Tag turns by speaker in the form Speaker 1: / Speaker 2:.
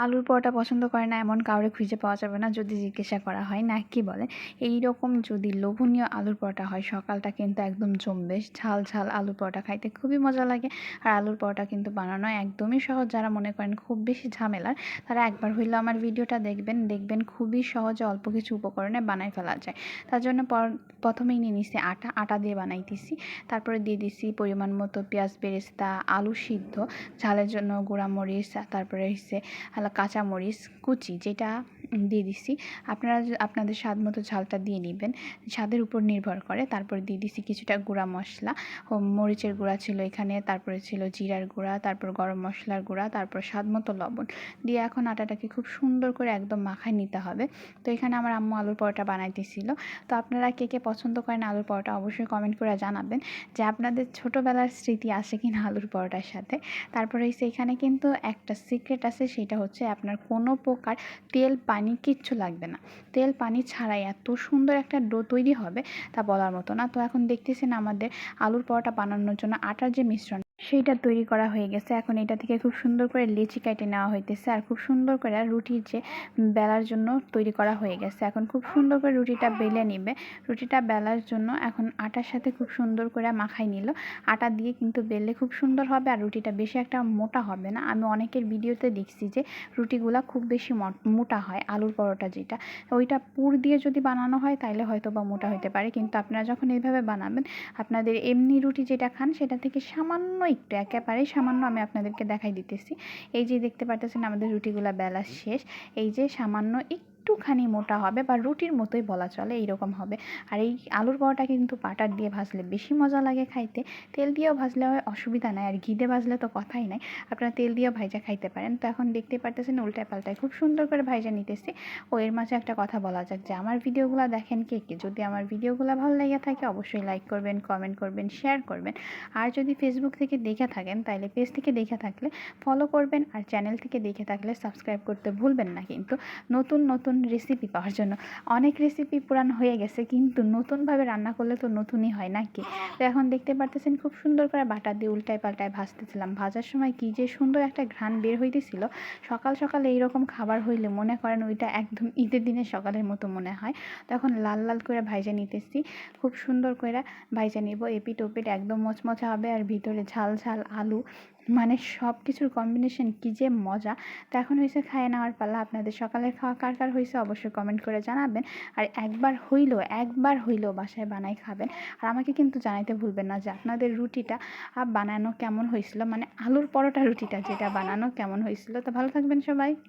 Speaker 1: আলুর পরোটা পছন্দ করে না, এমন কাউরে খুঁজে পাওয়া যাবে না, যদি জিজ্ঞাসা করা হয়, না কি বলে? এই রকম যদি লোভনীয় আলুর পরোটা হয়, সকালটা কিন্তু একদম জমবে। ঝাল ঝাল আলুর পরোটা খাইতে খুবই মজা লাগে। আর আলুর পরোটা কিন্তু বানানো একদমই সহজ। যারা মনে করেন খুব বেশি ঝামেলার, তারা একবার হইলেও আমার ভিডিওটা দেখবেন। দেখবেন খুবই সহজে অল্প কিছু উপকরণে বানাই ফেলা যায়। তার জন্য প্রথমেই নিয়ে নিছি আটা। আটা দিয়ে বানাইতেছি। তারপরে দিয়ে দিছি পরিমাণ মতো পেঁয়াজ, বেরেস্তা, আলু সিদ্ধ, ঝালের জন্য গুঁড়ামরিচ, তারপরে হচ্ছে কাঁচামরিচ কুচি যেটা দিয়ে দিছি আপনারা আপনাদের স্বাদ মতো ঝালটা দিয়ে নেবেন। স্বাদের উপর নির্ভর করে। তারপরে দিয়ে দিছি কিছুটা গুঁড়া মশলা। মরিচের গুঁড়া ছিল এখানে, তারপরে ছিল জিরার গুঁড়া, তারপর গরম মশলার গুঁড়া, তারপর স্বাদ মতো লবণ। দিয়ে এখন আটাটাকে খুব সুন্দর করে একদম মাখায় নিতে হবে। তো এখানে আমার আম্মু আলুর পরোটা বানাইতেছিল। তো আপনারা কে কে পছন্দ করেন আলুর পরোটা অবশ্যই কমেন্ট করে জানাবেন যে আপনাদের ছোটোবেলার স্মৃতি আছে কিনা আলুর পরোটার সাথে। তারপরে হচ্ছে এখানে কিন্তু একটা সিক্রেট আছে, সেটা হচ্ছে আপনার কোনো প্রকার তেল, পানি কিচ্ছু লাগবে না। তেল, পানি ছাড়াই এত সুন্দর একটা ডো তৈরি হবে তা বলার মতো না। তো এখন দেখতেছেন আমাদের আলুর পরোটা বানানোর জন্য আটার যে মিশ্রণ সেইটা তৈরি করা হয়ে গেছে। এখন এটা থেকে খুব সুন্দর করে লেচি কেটে নেওয়া হইতেছে আর খুব সুন্দর করে রুটির যে বেলার জন্য তৈরি করা হয়ে গেছে। এখন খুব সুন্দর করে রুটিটা বেলে নিবে। রুটিটা বেলার জন্য এখন আটার সাথে খুব সুন্দর করে মাখাই নিল। আটা দিয়ে কিন্তু বেললে খুব সুন্দর হবে আর রুটিটা বেশি একটা মোটা হবে না। আমি অনেকের ভিডিওতে দেখছি যে রুটিগুলা খুব বেশি মোটা হয়, আলুর পরোটা যেটা। ওইটা পুর দিয়ে যদি বানানো হয় তাহলে হয়তো বা মোটা হতে পারে। কিন্তু আপনারা যখন এইভাবে বানাবেন, আপনাদের এমনি রুটি যেটা খান সেটা থেকে সামান্য একটু একেবারে সামান্য আমি আপনাদেরকে দেখাই দিতেছি। এই যে দেখতে পারতেছেন আমাদের রুটিগুলা বেলা শেষ। এই যে সামান্য একটু একটুখানি মোটা হবে বা রুটির মতোই বলা চলে, এইরকম হবে। আর এই আলুর পরোটা কিন্তু বাটার দিয়ে ভাজলে বেশি মজা লাগে খাইতে। তেল দিয়েও ভাজলে হয়, অসুবিধা নাই। আর ঘি দিয়ে ভাজলে তো কথাই নাই। আপনারা তেল দিয়েও ভাইজা খাইতে পারেন। তো এখন দেখতে পারতেছেন উল্টায় পাল্টায় খুব সুন্দর করে ভাইজা নিতেছি। ও, এর মাঝে একটা কথা বলা যাক যে, আমার ভিডিওগুলো দেখেন কে কে? যদি আমার ভিডিওগুলো ভালো লেগে থাকে, অবশ্যই লাইক করবেন কমেন্ট করবেন শেয়ার করবেন। আর যদি ফেসবুক থেকে দেখে থাকেন তাহলে পেজ থেকে দেখে থাকলে ফলো করবেন। আর চ্যানেল থেকে দেখে থাকলে সাবস্ক্রাইব করতে ভুলবেন না কিন্তু। নতুন নতুন নতুন রেসিপি পাওয়ার জন্য। অনেক রেসিপি পুরান হয়ে গেছে, কিন্তু নতুনভাবে রান্না করলে তো নতুনই হয় নাকি? তো এখন দেখতে পারতেছেন খুব সুন্দর করে বাটা দিয়ে উল্টায় পাল্টায় ভাজতেছিলাম। ভাজার সময় কী যে সুন্দর একটা ঘ্রাণ বের হইতেছিল। সকাল সকাল এইরকম খাবার হইলে মনে করেন ওইটা একদম ঈদের দিনের সকালের মতো মনে হয়। তখন লাল লাল করে ভাইজা নিতেছি। খুব সুন্দর করে ভাইজা নিব। এপিট ওপিট একদম মচমচা হবে আর ভিতরে ঝাল ঝাল আলু মানে সব কিছুর কম্বিনেশন কী যে মজা। তো এখন হয়েছে খাইয়ে নেওয়ার পালা আপনাদের সকালে খাওয়া কার কার হয়েছে অবশ্যই কমেন্ট করে জানাবেন। আর একবার হইল, একবার হইলেও বাসায় বানাই খাবেন। আর আমাকে কিন্তু জানাইতে ভুলবেন না যে আপনাদের রুটিটা বানানো কেমন হয়েছিল মানে আলুর পরোটা রুটিটা যেটা বানানো কেমন হয়েছিল তো ভালো থাকবেন সবাই।